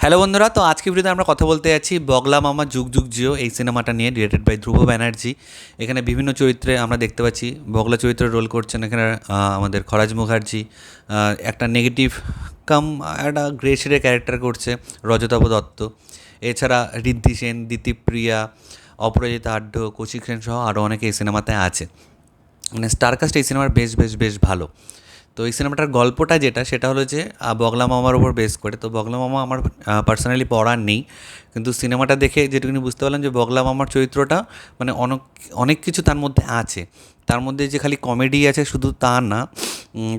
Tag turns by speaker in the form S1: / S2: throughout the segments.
S1: Hello বন্ধুরা, তো আজকে ভিডিওতে আমরা কথা বলতে যাচ্ছি বগলা মামা যুগ যুগ জিও এই সিনেমাটা নিয়ে ডিরেক্টেড বাই ধ্রুব ব্যানার্জি। এখানে বিভিন্ন চরিত্রে আমরা দেখতে পাচ্ছি, বগলা চরিত্রে রোল করছেন এখানে আমাদের খরাজ মুখার্জি একটা নেগেটিভ কাম একটা গ্রে শেডের ক্যারেক্টার করছে রজতাভ দত্ত। এছাড়া ঋদ্ধি সেন দিতিপ্রিয়া অপরাজিতা আড্ড, কৌশিক সেন সহ আরও অনেকে এই সিনেমাতে আছে। মানে স্টারকাস্ট এই সিনেমার বেশ বেশ বেশ ভালো। তো এই সিনেমাটার গল্পটা যেটা, সেটা হলো যে বগলা মামার উপর বেস করে। তো বগলা মামা আমার পার্সোনালি পড়ার নেই। কিন্তু সিনেমাটা দেখে যেটুকুনি বুঝতে পারলাম যে, বগলা মামার চরিত্রটা মানে অনেক অনেক কিছু তার মধ্যে আছে। তার মধ্যে যে খালি কমেডি আছে, শুধু তা না।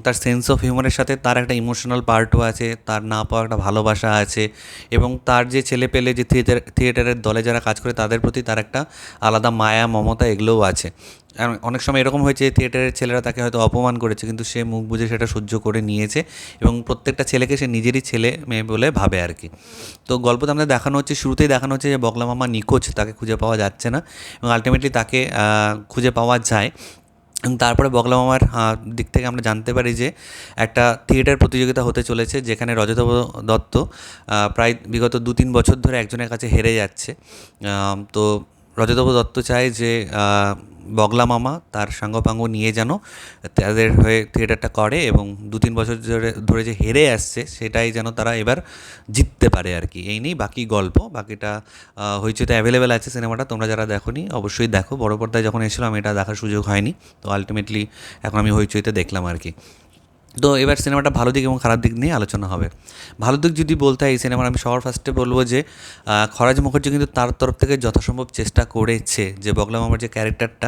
S1: তার সেন্স অফ হিউমারের সাথে তার একটা ইমোশনাল পার্টও আছে, তার না পাওয়া একটা ভালোবাসা আছে এবং তার যে ছেলে পেলে যে থিয়েটার থিয়েটারের দলে যারা কাজ করে তাদের প্রতি তার একটা আলাদা মায়া, মমতা এগুলোও আছে। অনেক সময় এরকম হয়েছে থিয়েটারের ছেলেরা তাকে হয়তো অপমান করেছে কিন্তু সে মুখ বুঝে সেটা সহ্য করে নিয়েছে এবং প্রত্যেকটা ছেলেকে সে নিজেরই ছেলে মেয়ে বলে ভাবে আর কি। তো গল্পতে আমাদের দেখানো হচ্ছে, শুরুতেই দেখানো হচ্ছে যে বগলা মামা নিখোঁজ, তাকে খুঁজে পাওয়া যাচ্ছে না এবং আলটিমেটলি তাকে খুঁজে পাওয়া যায়। এবং তারপরে বগলা মামার দিক থেকে আমরা জানতে পারি যে একটা থিয়েটার প্রতিযোগিতা হতে চলেছে যেখানে রজতব দত্ত প্রায় বিগত দু তিন বছর ধরে একজনের কাছে হেরে যাচ্ছে। তো রজতব দত্ত চায় যে বগলা মামা তার সাঙ্গপাঙ্গ নিয়ে যেন তাদের হয়ে থিয়েটারটা করে এবং দু তিন বছর ধরে ধরে যে হেরে আসছে সেটাই যেন তারা এবার জিততে পারে আর কি। এই নিয়েই বাকি গল্প। বাকিটা হয়েছে হইচইতে অ্যাভেলেবেল আছে সিনেমাটা। তোমরা যারা দেখোনি অবশ্যই দেখো। বড় পর্দায় যখন এসেছিলাম, এটা দেখার সুযোগ হয়নি। তো আলটিমেটলি এখন আমি হইচইতে দেখলাম আর কি। তো এবার সিনেমাটা ভালো দিক এবং খারাপ দিক নিয়ে আলোচনা হবে। ভালো দিক যদি বলতে হয়, এই সিনেমার আমি সবার ফার্স্টে বলব যে খরাজ মুখার্জি কিন্তু তার তরফ থেকে যথাসম্ভব চেষ্টা করেছে যে বগলা মামার যে ক্যারেক্টারটা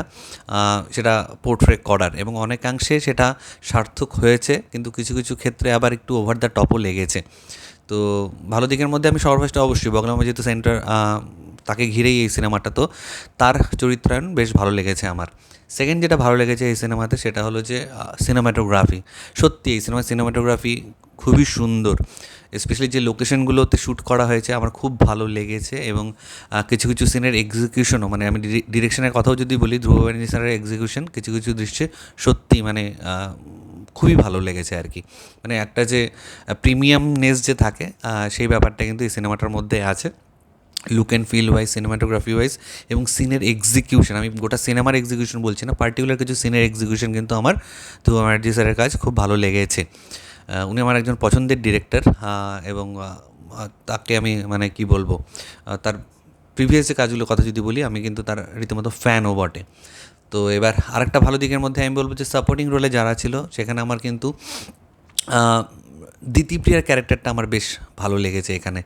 S1: সেটা পোর্ট্রে করার এবং অনেকাংশে সেটা সার্থক হয়েছে, কিন্তু কিছু কিছু ক্ষেত্রে আবার একটু ওভার দ্য টপও লেগেছে। তো ভালো দিকের মধ্যে আমি সবার ফার্স্টে অবশ্যই বগলা মামা যেহেতু সেন্টার তাকে ঘিরেই এই সিনেমাটা, তো তার চরিত্রায়ন বেশ ভালো লেগেছে আমার। সেকেন্ড যেটা ভালো লেগেছে এই সিনেমাতে সেটা হলো যে সিনেমাটোগ্রাফি সত্যি এই সিনেমার সিনেমাটোগ্রাফি খুবই সুন্দর। স্পেশালি যে লোকেশনগুলোতে শ্যুট করা হয়েছে, আমার খুব ভালো লেগেছে এবং কিছু কিছু সিনের এক্সিকিউশনও মানে আমি ডিরেকশনের কথাও যদি বলি, ধ্রুব ব্যানার্জি এক্সিকিউশন কিছু কিছু দৃশ্যে সত্যি মানে খুবই ভালো লেগেছে আর কি। মানে একটা যে প্রিমিয়ামনেস যে থাকে সেই ব্যাপারটা কিন্তু এই সিনেমাটার মধ্যে আছে। Look and feel wise cinematography wise এবং সিনের এক্সিকিউশন আমি গোটা সিনেমার এক্সিকিউশন বলছি না পার্টিকুলার কিছু সিনের এক্সিকিউশন কিন্তু আমার ধ্রুব ব্যানার্জি স্যারের কাজ খুব ভালো লেগেছে। উনি আমার একজন পছন্দের ডিরেক্টর এবং তাকে আমি মানে কি বলব তার প্রিভিয়াস যে কাজগুলোর কথা যদি বলি, আমি কিন্তু তার রীতিমতো ফ্যানও বটে। তো এবার আরেকটা ভালো দিকের মধ্যে আমি বলব যে সাপোর্টিং রোলে যারা ছিল, সেখানে আমার কিন্তু দিতিপ্রিয়ার ক্যারেক্টারটা আমার বেশ ভালো লেগেছে এখানে।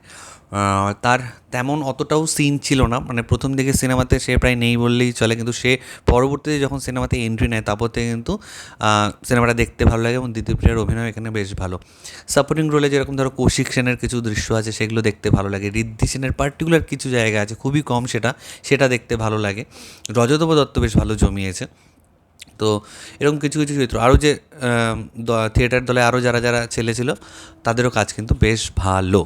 S1: তার তেমন অতটাও সিন ছিল না। মানে প্রথম দিকে সিনেমাতে সে প্রায় নেই বললেই চলে, কিন্তু সে পরবর্তীতে যখন সিনেমাতে এন্ট্রি নেয়, তারপর থেকে কিন্তু সিনেমাটা দেখতে ভালো লাগে এবং দিতিপ্রিয়ার অভিনয় এখানে বেশ ভালো। সাপোর্টিং রোলে যেরকম ধরো কৌশিক সেনের কিছু দৃশ্য আছে, সেগুলো দেখতে ভালো লাগে। ঋদ্ধি সেনের পার্টিকুলার কিছু জায়গা আছে, খুবই কম সেটা সেটা দেখতে ভালো লাগে। রজতব দত্ত বেশ ভালো জমিয়েছে। তো এরকম কিছু কিছু চরিত্র। আরও যে থিয়েটার দলে আরও যারা যারা ছেলে ছিল তাদেরও কাজ কিন্তু বেশ ভালো।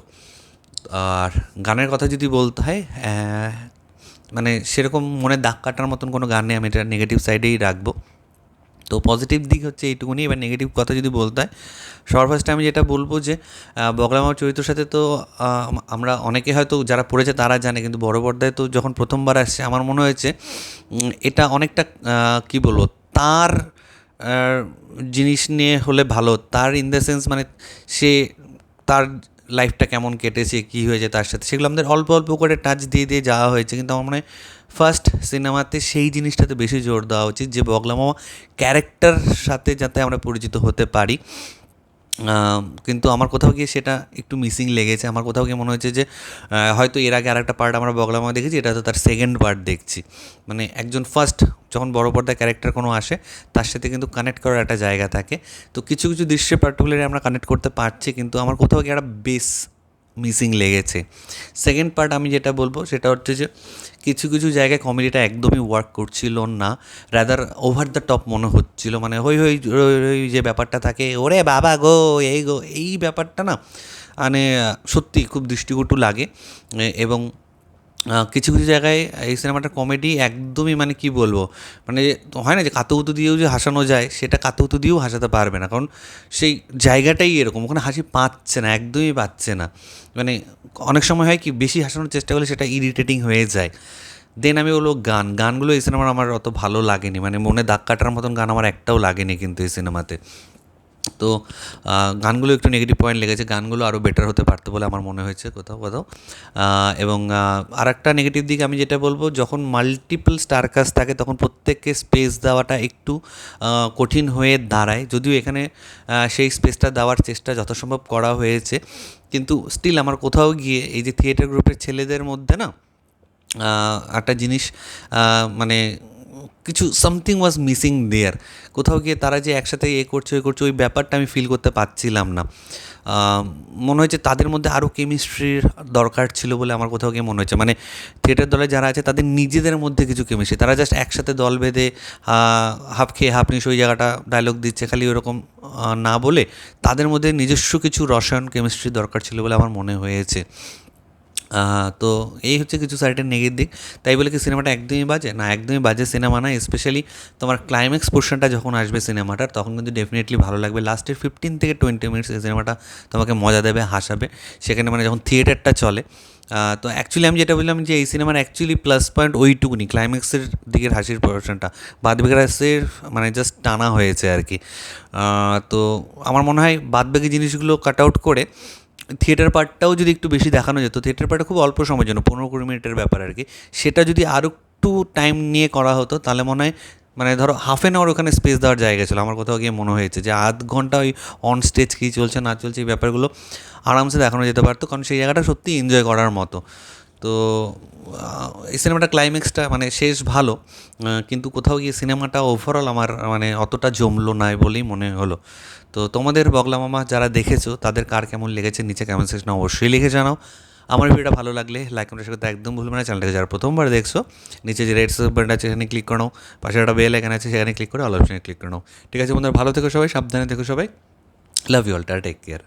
S1: আর গানের কথা যদি বলতে হয় মানে সেরকম মনে দাগ কাটার মতন কোনো গান নেই আমি এটা নেগেটিভ সাইডেই রাখব। তো পজিটিভ দিক হচ্ছে এইটুকুনি। এবার নেগেটিভ কথা যদি বলতে হয় সবার ফার্স্টে আমি যেটা বলব যে আহ, বগলা মামার চরিত্রের সাথে তো আমরা অনেকে হয়তো যারা পড়েছে তারা জানে কিন্তু বড় পর্দায় তো যখন প্রথমবার আসছে আমার মনে হয়েছে এটা অনেকটা কি বলব তার জিনিস নিয়ে হলে ভালো। তার ইন দ্য সেন্স মানে সে তার লাইফটা কেমন কেটেছে, কী হয়েছে তার সাথে, সেগুলো আমাদের অল্প অল্প করে টাচ দিয়ে দিয়ে যাওয়া হয়েছে। কিন্তু আমার মনে ফার্স্ট সিনেমাতে সেই জিনিসটাতে বেশি জোর দেওয়া উচিত যে বগলামা ক্যারেক্টার সাথে যাতে আমরা পরিচিত হতে পারি। কিন্তু আমার কোথাও গিয়ে সেটা একটু মিসিং লেগেছে। আমার কোথাও গিয়ে মনে হয়েছে যে হয়তো এর আগে আরেকটা পার্ট আমরা বগলামা দেখেছি, এটা তো তার সেকেন্ড পার্ট দেখছি। মানে একজন ফার্স্ট যখন বড় পর্দায় ক্যারেক্টার কোনো আসে, তার সাথে কিন্তু কানেক্ট করার একটা জায়গা থাকে। তো কিছু কিছু দৃশ্যে পার্টিকুলারলি আমরা কানেক্ট করতে পারছি, কিন্তু আমার কোথাও গিয়ে একটা বেস মিসিং লেগেছে। সেকেন্ড পার্ট আমি যেটা বলব, সেটা হচ্ছে যে কিছু কিছু জায়গায় কমেডিটা একদমই ওয়ার্ক করছিল না। রাদার ওভার দ্য টপ মনে হচ্ছিল। মানে হই হই রই যে ব্যাপারটা থাকে, ওরে বাবা গো, এই গো, এই ব্যাপারটা না মানে সত্যি খুব দৃষ্টিকটু লাগে। এবং কিছু কিছু জায়গায় এই সিনেমাটার কমেডি একদমই মানে কি বলব? মানে হয় না যে কাতুকুতু দিয়েও যে হাসানো যায়, সেটা কাতুকুতু দিয়েও হাসাতে পারবে না। কারণ সেই জায়গাটাই এরকম, ওখানে হাসি পাচ্ছে না, একদমই পাচ্ছে না। মানে অনেক সময় হয় কি, বেশি হাসানোর চেষ্টা করলে সেটা ইরিটেটিং হয়ে যায়। দেন আমি বলব গান। গানগুলো এই সিনেমার আমার অত ভালো লাগেনি। মানে মনে দাগ কাটার মতন গান আমার একটাও লাগেনি কিন্তু এই সিনেমাতে। তো গানগুলো একটু নেগেটিভ পয়েন্ট লেগেছে। গানগুলো আরও বেটার হতে পারতো বলে আমার মনে হয়েছে কোথাও কোথাও। এবং আর একটা নেগেটিভ দিক আমি যেটা বলব, যখন মাল্টিপল স্টার কাস্ট থাকে, তখন প্রত্যেককে স্পেস দেওয়াটা একটু কঠিন হয়ে দাঁড়ায়। যদিও এখানে সেই স্পেসটা দেওয়ার চেষ্টা যথাসম্ভব করা হয়েছে। কিন্তু স্টিল আমার কোথাও গিয়ে এই যে থিয়েটার গ্রুপের ছেলেদের মধ্যে না একটা জিনিস মানে কিছু সামথিং ওয়াজ মিসিং দেয়ার কোথাও গিয়ে তারা যে একসাথে এ করছে, ওই করছে, ওই ব্যাপারটা আমি ফিল করতে পারছিলাম না। মনে হয়েছে তাদের মধ্যে আরও কেমিস্ট্রির দরকার ছিল বলে আমার কোথাও গিয়ে মনে হয়েছে। মানে থিয়েটার দলে যারা আছে, তাদের নিজেদের মধ্যে কিছু কেমিস্ট্রি তারা জাস্ট একসাথে দল বেঁধে হাফ খেয়ে হাফ নিশ ওই জায়গাটা ডায়লগ দিচ্ছে, খালি ওরকম না বলে তাদের মধ্যে নিজস্ব কিছু রসায়ন কেমিস্ট্রি দরকার ছিল বলে আমার মনে হয়েছে। তো এই হচ্ছে কিছু সাইডের নেগেটিভ দিক। তাই বলে কি সিনেমাটা একদমই বাজে? না, একদমই বাজে সিনেমা না স্পেশালি তোমার ক্লাইম্যাক্স পোর্শনটা যখন আসবে সিনেমাটার তখন কিন্তু ডেফিনেটলি ভালো লাগবে। লাস্টের ফিফটিন থেকে টোয়েন্টি মিনিটস এই সিনেমাটা তোমাকে মজা দেবে, হাসাবে। সেখানে মানে যখন থিয়েটারটা চলে তো অ্যাকচুয়ালি আমি যেটা বললাম যে এই সিনেমার অ্যাকচুয়ালি প্লাস পয়েন্ট ওইটুকুনি ক্লাইম্যাক্সের দিকের হাসির পোর্শনটা বাদ বাকির মানে জাস্ট টানা হয়েছে আর কি। তো আমার মনে হয় বাদ বাকি জিনিসগুলো কাট আউট করে থিয়েটার পার্টটাও যদি একটু বেশি দেখানো যেত, থিয়েটার পার্টটা খুব অল্প সময়ের জন্য, পনেরো কুড়ি মিনিটের ব্যাপার আর কি। সেটা যদি আরও একটু টাইম নিয়ে করা হতো, তাহলে মনে হয় মানে ধরো হাফ অ্যান আওয়ার ওখানে স্পেস দেওয়ার জায়গা ছিল। আমার কোথাও গিয়ে মনে হয়েছে যে আধ ঘণ্টা ওই অন স্টেজ কী চলছে না চলছে এই ব্যাপারগুলো আরামসে দেখানো যেতে পারতো, কারণ সেই জায়গাটা সত্যি এনজয় করার মতো। তো এই সিনেমাটা ক্লাইম্যাক্সটা মানে শেষ ভালো কিন্তু কোথাও গিয়ে সিনেমাটা ওভারঅল আমার মানে অতটা জমলো নাই বলেই মনে হলো। তো তোমাদের বগলা মামা যারা দেখেছ, তাদের কার কেমন লেগেছে নিচে কমেন্ট সেকশনে অবশ্যই লিখে জানাও। আমার ভিডিওটা ভালো লাগলে লাইক কমেন্ট করতে একদম ভুলবে না। চ্যানেলটাকে যারা প্রথমবার দেখছ, নিচে যে রেড বাটন আছে, সেখানে ক্লিক করো পাশে একটা বেল এখানে আছে, সেখানে ক্লিক করে অল অপশনে ক্লিক করে ঠিক আছে বন্ধুরা, ভালো থেকো সবাই, সাবধানে থেকো সবাই। Love you all take care